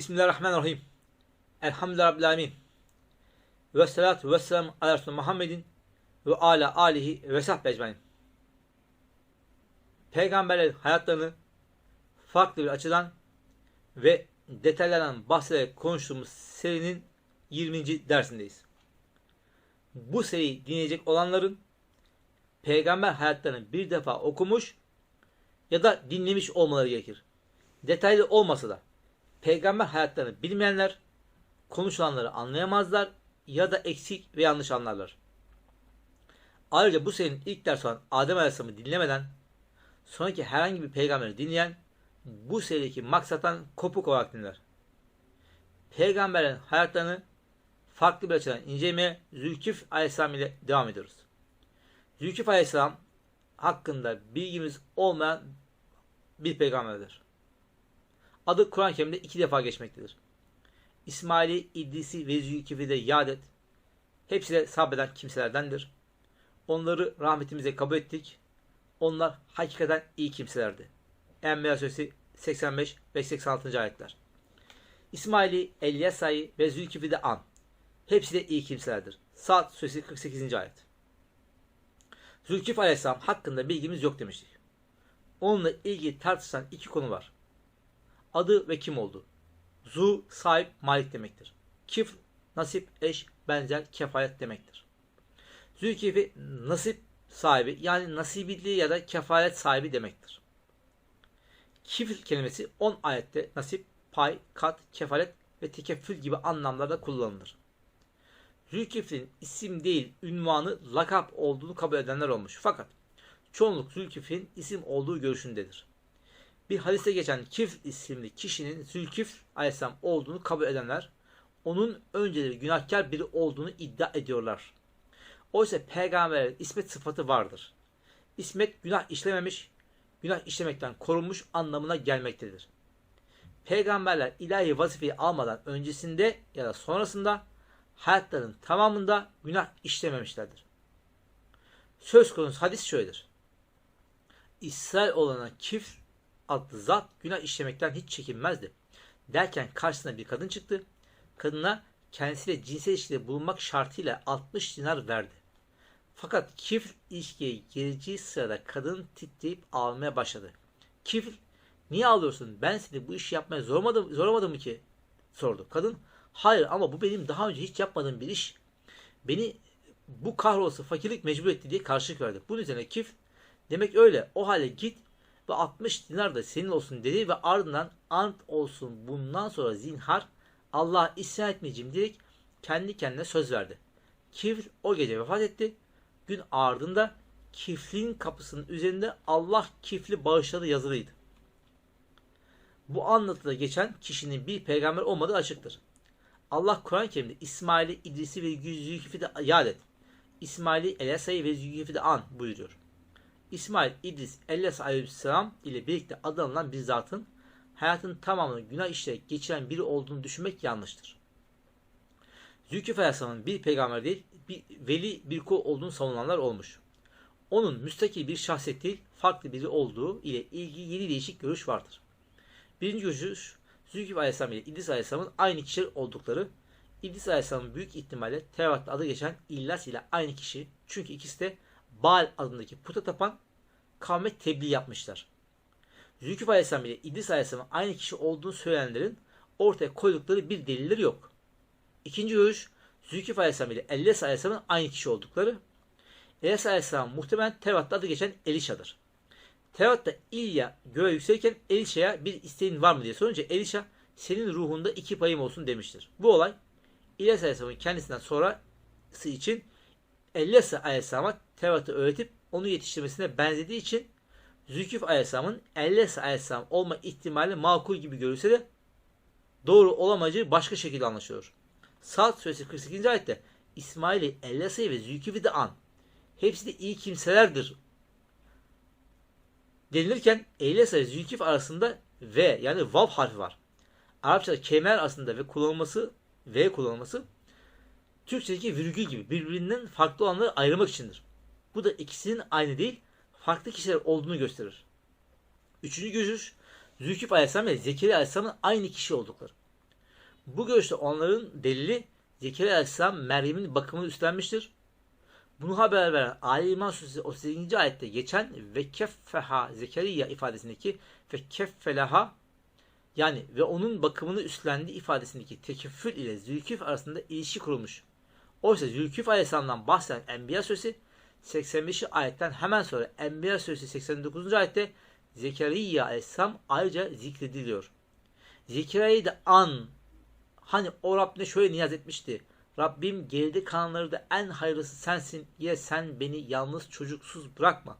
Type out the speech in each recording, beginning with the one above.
Bismillahirrahmanirrahim. Elhamdülillahi Rabbil Alemin. Ve salatu ve selam ala Resulü Muhammedin ve ala alihi ve sahbihi ecmain. Peygamberlerin hayatlarını farklı bir açıdan ve detaylardan bahsederek konuştuğumuz serinin 20. dersindeyiz. Bu seriyi dinleyecek olanların peygamber hayatlarını bir defa okumuş ya da dinlemiş olmaları gerekir. Detaylı olmasa da peygamber hayatlarını bilmeyenler konuşulanları anlayamazlar ya da eksik ve yanlış anlarlar. Ayrıca bu serinin ilk ders olan Adem Aleyhisselam'ı dinlemeden sonraki herhangi bir peygamberi dinleyen bu serideki maksattan kopuk olarak dinler. Peygamberin hayatlarını farklı bir açıdan incelemeye Zülkif Aleyhisselam ile devam ediyoruz. Zülkif Aleyhisselam hakkında bilgimiz olmayan bir peygamberdir. Adı Kur'an-ı Kerim'de iki defa geçmektedir. İsmail'i, İdris'i ve Zülkif'i de yad et. Hepsi de sabreden kimselerdendir. Onları rahmetimize kabul ettik. Onlar hakikaten iyi kimselerdi. Enbiya Suresi 85 ve 86. ayetler. İsmail'i, Elyasa'yı ve Zülkif'i de an. Hepsi de iyi kimselerdir. Saat Suresi 48. ayet. Zülkif Aleyhisselam hakkında bilgimiz yok demiştik. Onunla ilgili tartışılan iki konu var. Adı ve kim oldu? Zu, sahip, malik demektir. Kif, nasip, eş, benzer, kefalet demektir. Zülkif'i nasip sahibi yani nasibili ya da kefalet sahibi demektir. Kifl kelimesi 10 ayette nasip, pay, kat, kefalet ve tekeffül gibi anlamlarda kullanılır. Zülkifl'in isim değil, ünvanı, lakap olduğunu kabul edenler olmuş. Fakat çoğunluk Zülkifl'in isim olduğu görüşündedir. Bir hadiste geçen Kif isimli kişinin Zülkif aleyhisselam olduğunu kabul edenler, onun önceleri günahkar biri olduğunu iddia ediyorlar. Oysa peygamberlerin ismet sıfatı vardır. İsmet günah işlememiş, günah işlemekten korunmuş anlamına gelmektedir. Peygamberler ilahi vazifeyi almadan öncesinde ya da sonrasında hayatlarının tamamında günah işlememişlerdir. Söz konusu hadis şöyledir. İsrail olana kif adlı zat günah işlemekten hiç çekinmezdi. Derken karşısına bir kadın çıktı. Kadına kendisiyle cinsel ilişkide bulunmak şartıyla 60 dinar verdi. Fakat kifl ilişkiye gireceği sırada kadın titreyip ağlamaya başladı. Kifl niye ağlıyorsun ben seni bu işi yapmaya zorlamadım, zorlamadım mı ki? sordu. Kadın hayır ama bu benim daha önce hiç yapmadığım bir iş. Beni bu kahrolası fakirlik mecbur etti diye karşılık verdi. Bunun üzerine Kif demek öyle o halde git ve 60 dinar da senin olsun dedi ve ardından ant olsun bundan sonra zinhar Allah'a isyan etmeyeceğim diyerek kendi kendine söz verdi. Kifl o gece vefat etti. Gün ardında kiflin kapısının üzerinde Allah kifli bağışladı yazılıydı. Bu anlatıda geçen kişinin bir peygamber olmadığı açıktır. Allah Kur'an-ı Kerim'de İsmail'i, İdris'i ve Zülkif'i de yad et. İsmail'i, Elyasa'yı ve Zülkif'i de an buyuruyor. İsmail, İdris, Elyas aleyhisselam ile birlikte adı bir zatın hayatın tamamını günah işleyerek geçiren biri olduğunu düşünmek yanlıştır. Zülkif aleyhisselamın bir peygamber değil, bir veli bir kul olduğunu savunanlar olmuş. Onun müstakil bir şahsiyet değil, farklı biri olduğu ile ilgili yeni değişik görüş vardır. Birinci görüş, Zülkif Aleyhisselam ile İdris Aleyhisselam'ın aynı kişiler oldukları, İdris Aleyhisselam'ın büyük ihtimalle Tevrat'ta adı geçen İllas ile aynı kişi. Çünkü ikisi de Baal adındaki puta tapan kavme tebliğ yapmışlar. Zülkif Aleyhisselam ile İdris Aleyhisselam'ın aynı kişi olduğunu söyleyenlerin ortaya koydukları bir delilleri yok. İkinci görüş, Zülkif Aleyhisselam ile Elyas Aleyhisselam'ın aynı kişi oldukları. Elyas Aleyhisselam muhtemelen Tevrat'ta adı geçen Elişa'dır. Tevrat'ta İlya göğe yükselirken Elişa'ya bir isteğin var mı diye sorunca Elişa senin ruhunda iki payım olsun demiştir. Bu olay İlyas Aleyhisselam'ın kendisinden sonrası için Elyas Aleyhisselam'a Tevrat'ı öğretip onu yetiştirmesine benzediği için Zülküf Aleyhisselam'ın Elyas Aleyhisselam olma ihtimali makul gibi görülse de doğru olamayacağı başka şekilde anlaşılıyor. Saat suresi 48. ayette İsmail'i, Elyasa'yı ve Zülküf'ü de an. Hepsi de iyi kimselerdir denilirken Eylesa ve Zülkif arasında V yani vav harfi var. Arapçada kelimeler arasında ve kullanılması V kullanılması Türkçedeki virgül gibi birbirinden farklı olanları ayırmak içindir. Bu da ikisinin aynı değil, farklı kişiler olduğunu gösterir. Üçüncü görüş, Zülkif Aleyhisselam ve Zekeriya Aleyhisselam'ın aynı kişi oldukları. Bu görüşte onların delili Zekeriya Aleyhisselam Meryem'in bakımını üstlenmiştir. Bunu haber veren Ali İmran Suresi 38. ayette geçen ve keffeha Zekeriya ifadesindeki ve keffelaha yani ve onun bakımını üstlendiği ifadesindeki tekeffül ile Zülküf arasında ilişki kurulmuş. Oysa Zülküf Aleyhisselam'dan bahseden Enbiya Suresi 85. ayetten hemen sonra Enbiya Suresi 89. ayette Zekeriya Aleyhisselam ayrıca zikrediliyor. Zekeriya'yı da an hani o Rabbine şöyle niyaz etmişti. Rabbim geride kalanları da en hayırlısı sensin. Ya sen beni yalnız çocuksuz bırakma.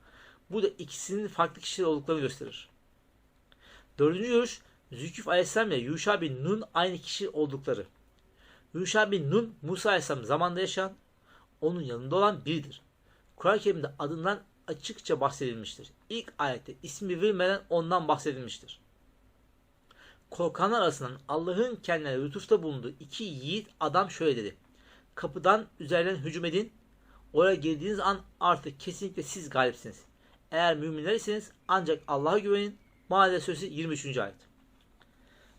Bu da ikisinin farklı kişiler olduklarını gösterir. Dördüncü görüş Zülküf Aleyhisselam ile Yuşa bin Nun aynı kişi oldukları. Yuşa bin Nun Musa Aleyhisselam zamanında yaşayan, onun yanında olan biridir. Kur'an-ı Kerim'de adından açıkça bahsedilmiştir. İlk ayette ismi verilmeden ondan bahsedilmiştir. Korkanlar arasından Allah'ın kendine lütufta bulunduğu iki yiğit adam şöyle dedi. Kapıdan üzerinden hücum edin. Oraya girdiğiniz an artık kesinlikle siz galipsiniz. Eğer müminler iseniz ancak Allah'a güvenin. Maide Suresi 23. ayet.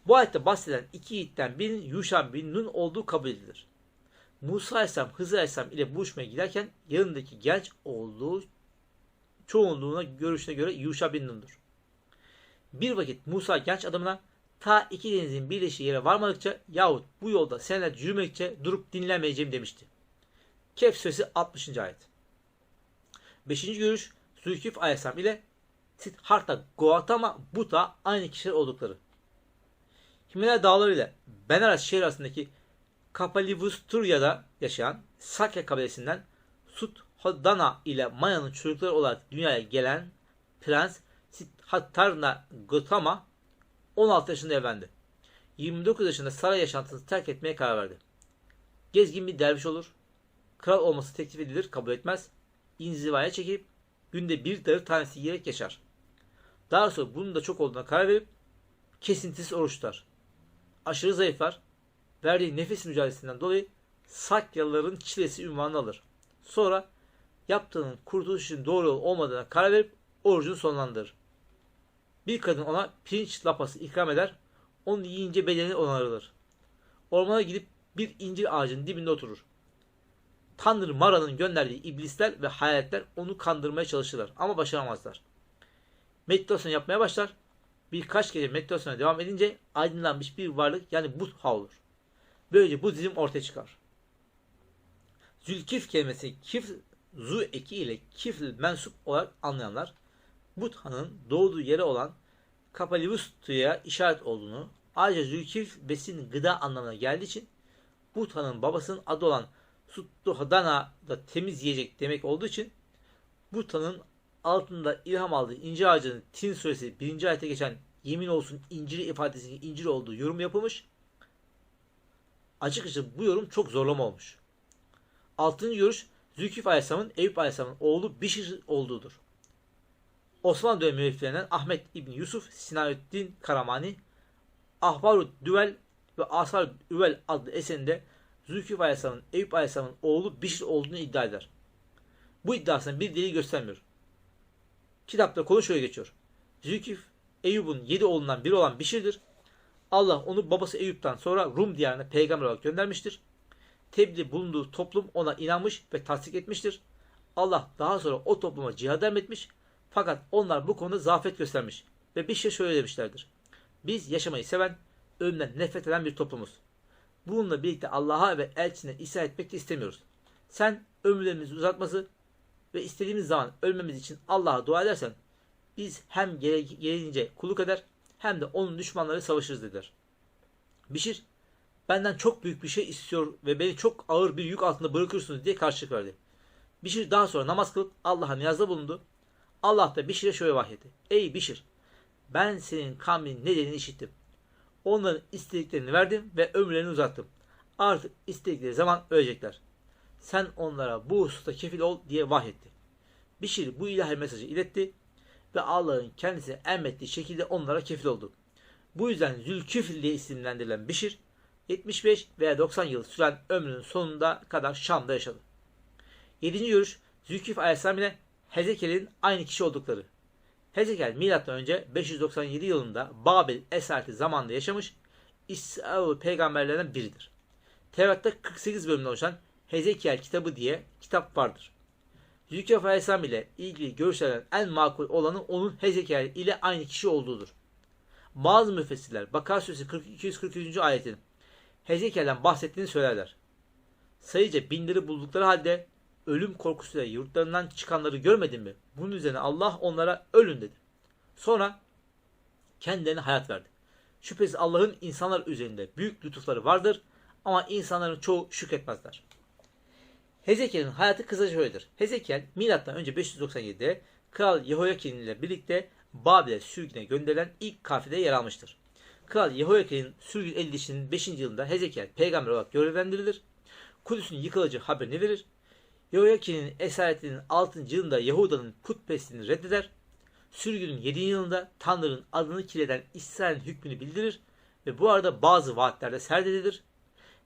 Bu ayette bahsedilen iki yiğitten birinin Yuşa bin Nun olduğu kabul edilir. Musa Aleyhisselam Hızır Aleyhisselam ile buluşmaya giderken yanındaki genç olduğu çoğunluğuna görüşüne göre Yuşa bin Nun'dur. Bir vakit Musa genç adamına ta iki denizin birleşiği yere varmadıkça yahut bu yolda senelerce yürümekçe durup dinlemeyeceğim demişti. Kehf suresi 60. ayet. Beşinci görüş Zülküf Aleyhisselam ile Siddhartha Gautama Buddha aynı kişiler oldukları. Himalaya dağları ile Benares şehir arasındaki Kapalivusturya'da yaşayan Sakya kabilesinden Suthodana ile Maya'nın çocukları olarak dünyaya gelen Prens Siddhartha Gautama 16 yaşında evlendi. 29 yaşında saray yaşantısını terk etmeye karar verdi. Gezgin bir derviş olur. Kral olması teklif edilir, kabul etmez. İnzivaya çekip günde bir darı tanesi yiyerek yaşar. Daha sonra bunun da çok olduğuna karar verip kesintisiz oruç tutar. Aşırı zayıflar. Verdiği nefes mücadelesinden dolayı Sakyalıların çilesi ünvanını alır. Sonra yaptığının kurtuluş için doğru yol olmadığına karar verip orucunu sonlandırır. Bir kadın ona pirinç lapası ikram eder. Onu yiyince bedeni onarılır. Ormana gidip bir incir ağacının dibinde oturur. Tanrı Mara'nın gönderdiği iblisler ve hayaletler onu kandırmaya çalışırlar ama başaramazlar. Meditasyon yapmaya başlar. Birkaç gece meditasyona devam edince aydınlanmış bir varlık yani Buddha olur. Böylece Budizm ortaya çıkar. Zülkif kelimesi kif zu eki ile kifl mensup olarak anlayanlar Buddha'nın doğduğu yere olan Kapalivustu'ya işaret olduğunu, ayrıca Zülkif besin gıda anlamına geldiği için Buddha'nın babasının adı olan Suttuhadana da temiz yiyecek demek olduğu için Buddha'nın altında ilham aldığı incir ağacının Tin suresi 1. ayete geçen yemin olsun inciri ifadesinin incir olduğu yorum yapılmış. Açıkçası bu yorum çok zorlama olmuş. Altıncı görüş Zülkif Aleyhisselam'ın Eyüp Aleyhisselam'ın oğlu Bişir olduğudur. Osmanlı dönemi müelliflerinden Ahmet İbni Yusuf, Sinaüddin Karamani, Ahbarut Düvel ve Asar Üvel adlı eserinde Zülküf Aleyhisselam'ın Eyüp Aleyhisselam'ın oğlu Bişir olduğunu iddia eder. Bu iddiasının bir delil göstermiyor. Kitapta konu şöyle geçiyor. Zülküf Eyüp'ün yedi oğlundan biri olan Bişir'dir. Allah onu babası Eyüp'ten sonra Rum diyarına peygamber olarak göndermiştir. Tebliğ bulunduğu toplum ona inanmış ve tasdik etmiştir. Allah daha sonra o topluma cihad emretmiş fakat onlar bu konuda zafiyet göstermiş ve bir şey şöyle demişlerdir. Biz yaşamayı seven, ölümden nefret eden bir toplumuz. Bununla birlikte Allah'a ve elçine isyan etmek de istemiyoruz. Sen ömürlerimizi uzatması ve istediğimiz zaman ölmemiz için Allah'a dua edersen biz hem gereğince kulluk eder hem de onun düşmanları savaşırız dediler. Bişir benden çok büyük bir şey istiyor ve beni çok ağır bir yük altında bırakırsınız diye karşılık verdi. Bişir daha sonra namaz kılıp Allah'a niyazda bulundu. Allah da Bişir'e şöyle vahyetti. Ey Bişir ben senin kavminin nedenini işittim. Onların istediklerini verdim ve ömürlerini uzattım. Artık istedikleri zaman ölecekler. Sen onlara bu hususta kefil ol diye vahyetti. Bişir bu ilahi mesajı iletti ve Allah'ın kendisine emrettiği şekilde onlara kefil oldu. Bu yüzden Zülküfl diye isimlendirilen Bişir 75 veya 90 yıl süren ömrünün sonunda kadar Şam'da yaşadı. 7. görüş Zülküf Aleyhisselam ile Hezekiel'in aynı kişi oldukları. Hezekiel M.Ö. 597 yılında Babil esareti zamanında yaşamış, İsrail peygamberlerinden biridir. Tevrat'ta 48 bölümden oluşan Hezekiel kitabı diye kitap vardır. Zülkifli Aleyhisselam ile ilgili görüşlerden en makul olanı onun Hezekiel ile aynı kişi olduğudur. Bazı müfessirler Bakara Suresi 40 243. ayetin Hezekiel'den bahsettiğini söylerler. Sayıca binleri buldukları halde ölüm korkusuyla yurtlarından çıkanları görmedin mi? Bunun üzerine Allah onlara ölün dedi. Sonra kendilerine hayat verdi. Şüphesiz Allah'ın insanlar üzerinde büyük lütufları vardır ama insanların çoğu şükretmezler. Hezekiel'in hayatı kısaca şöyledir. Hezekiel milattan önce 597'de Kral Yehoyakin ile birlikte Babil'e sürgüne gönderilen ilk kafede yer almıştır. Kral Yehoyakin'in sürgün edilişinin 5. yılında Hezekiel peygamber olarak görevlendirilir. Kudüs'ün yıkılacağı haberini verir. Yehoyakin'in esaretinin 6. yılında Yahuda'nın putperestliğini reddeder. Sürgünün 7. yılında Tanrı'nın adını kirleden İsrail'in hükmünü bildirir ve bu arada bazı vaatlerde serdedilir.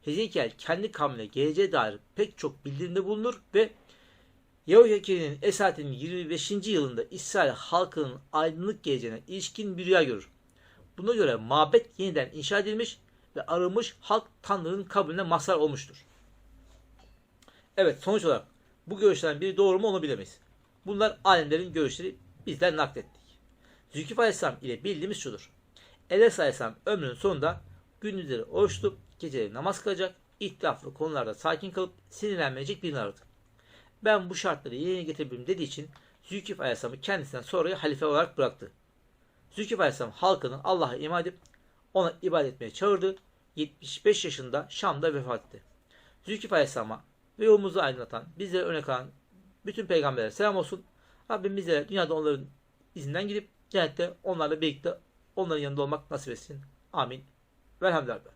Hezekiel kendi kavmine geleceğe dair pek çok bildirimde bulunur ve Yehoyakin'in esaretinin 25. yılında İsrail halkının aydınlık geleceğine ilişkin bir rüya görür. Buna göre mabet yeniden inşa edilmiş ve arınmış halk Tanrı'nın kabulüne mazhar olmuştur. Evet sonuç olarak bu görüşlerden biri doğru mu onu bilemeyiz. Bunlar alimlerin görüşleri bizden naklettik. Zülkif Aleyhisselam ile bildiğimiz şudur. Enes Aleyhisselam ömrünün sonunda gündüzleri oruç tutup geceleri namaz kılacak, ihtilaflı konularda sakin kalıp sinirlenmeyecek birini aradı. Ben bu şartları yerine getirebilirim dediği için Zülkif Aleyhisselam'ı kendisinden sonraya halife olarak bıraktı. Zülkif Aleyhisselam halkının Allah'a iman edip ona ibadet etmeye çağırdı. 75 yaşında Şam'da vefat etti. Zülkif Aleyhisselam'a ve yolumuzu aydınlatan, bizlere örnek alan bütün peygamberlere selam olsun. Rabbim bizlere dünyada onların izinden gidip cennette onlarla birlikte onların yanında olmak nasip etsin. Amin. Velhamdülillah.